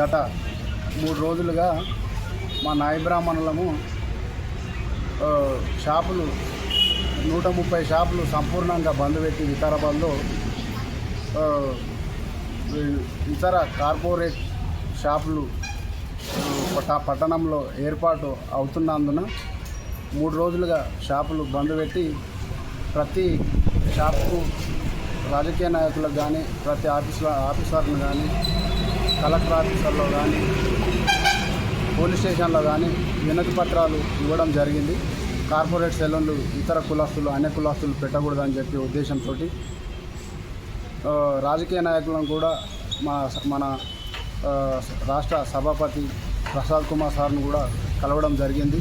గత మూడు రోజులుగా మా నాయ బ్రాహ్మణులము షాపులు నూట ముప్పై షాపులు సంపూర్ణంగా బంద్ పెట్టి వికారాబాద్లో ఇతర కార్పొరేట్ షాపులు ఆ, పట్టణంలో ఏర్పాటు అవుతున్నందున మూడు రోజులుగా షాపులు బంద్ పెట్టి ప్రతి షాప్కు రాజకీయ నాయకులకు కానీ ప్రతి ఆఫీసుల ఆఫీసర్ని కానీ కలెక్టర్ ఆఫీసర్లో కానీ పోలీస్ స్టేషన్లో కానీ వినతి పత్రాలు ఇవ్వడం జరిగింది. కార్పొరేట్ సెలూన్లు ఇతర కులస్తులు అన్య కులస్తులు పెట్టకూడదని చెప్పి ఉద్దేశంతో రాజకీయ నాయకులను కూడా మా మన రాష్ట్ర సభాపతి ప్రసాద్ కుమార్ సార్ను కూడా కలవడం జరిగింది.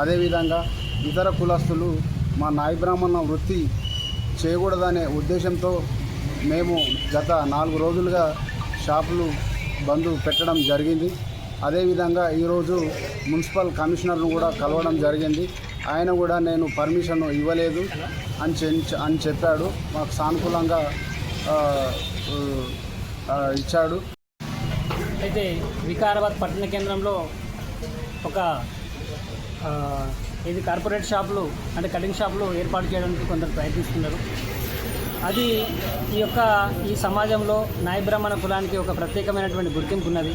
అదేవిధంగా ఇతర కులస్తులు మా నాయ బ్రాహ్మణ వృత్తి చేయకూడదనే ఉద్దేశంతో మేము గత నాలుగు రోజులుగా షాపులు బంద్ పెట్టడం జరిగింది. అదేవిధంగా ఈరోజు మున్సిపల్ కమిషనర్ను కూడా కలవడం జరిగింది. ఆయన కూడా నేను పర్మిషన్ ఇవ్వలేదు అని చె- అని చెప్పాడు. మాకు సానుకూలంగా ఇచ్చాడు. అయితే వికారాబాద్ పట్టణ కేంద్రంలో ఒక ఇది కార్పొరేట్ షాపులు అంటే కటింగ్ షాపులు ఏర్పాటు చేయడానికి కొందరు ప్రయత్నిస్తున్నారు. అది ఈ యొక్క ఈ సమాజంలో నాయబ్రాహ్మణ కులానికి ఒక ప్రత్యేకమైనటువంటి గుర్తింపు ఉన్నది.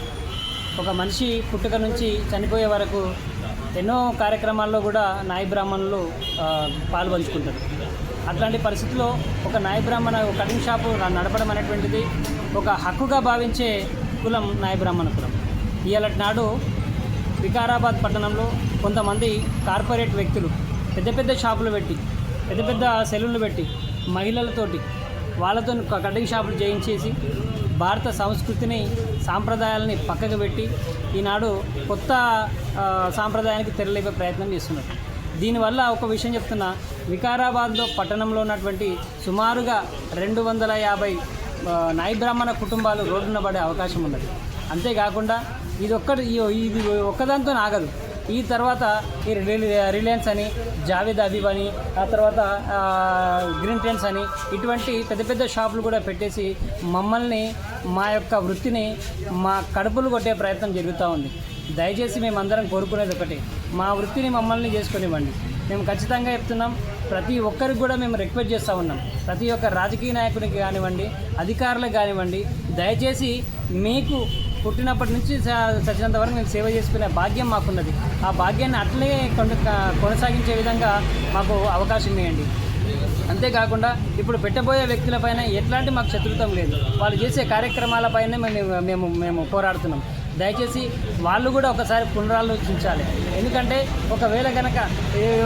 ఒక మనిషి పుట్టుక నుంచి చనిపోయే వరకు ఎన్నో కార్యక్రమాల్లో కూడా నాయ బ్రాహ్మణులు పాల్పంచుకుంటారు అట్లాంటి పరిస్థితుల్లో ఒక నాయ బ్రాహ్మణ ఒక కటింగ్ షాపు నడపడం అనేటువంటిది ఒక హక్కుగా భావించే కులం నాయ బ్రాహ్మణ కులం. ఇవాళ నాడు వికారాబాద్ పట్టణంలో కొంతమంది కార్పొరేట్ వ్యక్తులు పెద్ద పెద్ద షాపులు పెట్టి పెద్ద పెద్ద సెలూన్లు పెట్టి మహిళలతోటి వాళ్ళతో కటింగ్ షాపులు చేయించేసి భారత సంస్కృతిని సాంప్రదాయాలని పక్కకు పెట్టి ఈనాడు కొత్త సాంప్రదాయానికి తెరలేపే ప్రయత్నం చేస్తున్నారు. దీనివల్ల ఒక విషయం చెప్తున్నా వికారాబాద్లో పట్టణంలో ఉన్నటువంటి సుమారుగా రెండు వందల యాభై నాయబ్రాహ్మణ బ్రాహ్మణ కుటుంబాలు రోడ్డున పడే అవకాశం ఉన్నది. అంతేకాకుండా ఇది ఒక్కటి ఇది ఒక్కదాంతో ఆగదు. ఈ తర్వాత ఈ రిలయన్స్ అని జావేద్ అబీబ్ అని ఆ తర్వాత గ్రీన్ ట్రెండ్స్ అని ఇటువంటి పెద్ద పెద్ద షాపులు కూడా పెట్టేసి మమ్మల్ని మా యొక్క వృత్తిని మా కడుపులు కొట్టే ప్రయత్నం జరుగుతూ ఉంది. దయచేసి మేమందరం కోరుకునేది ఒకటి. మా వృత్తిని మమ్మల్ని చేసుకునివ్వండి. మేము ఖచ్చితంగా చెప్తున్నాం ప్రతి ఒక్కరికి కూడా మేము రిక్వెస్ట్ చేస్తూ ఉన్నాం. ప్రతి ఒక్క రాజకీయ నాయకునికి కానివ్వండి అధికారులకు కానివ్వండి దయచేసి మీకు పుట్టినప్పటి నుంచి చచ్చినంత వరకు మేము సేవ చేసుకునే భాగ్యం మాకున్నది. ఆ భాగ్యాన్ని అట్లే కొన- కొనసాగించే విధంగా మాకు అవకాశం ఇవ్వండి. అంతేకాకుండా ఇప్పుడు పెట్టబోయే వ్యక్తులపైన ఎట్లాంటి మాకు శత్రుత్వం లేదు. వాళ్ళు చేసే కార్యక్రమాలపైనే మేము మేము మేము పోరాడుతున్నాం. దయచేసి వాళ్ళు కూడా ఒకసారి పునరాలోచించాలి. ఎందుకంటే ఒకవేళ కనుక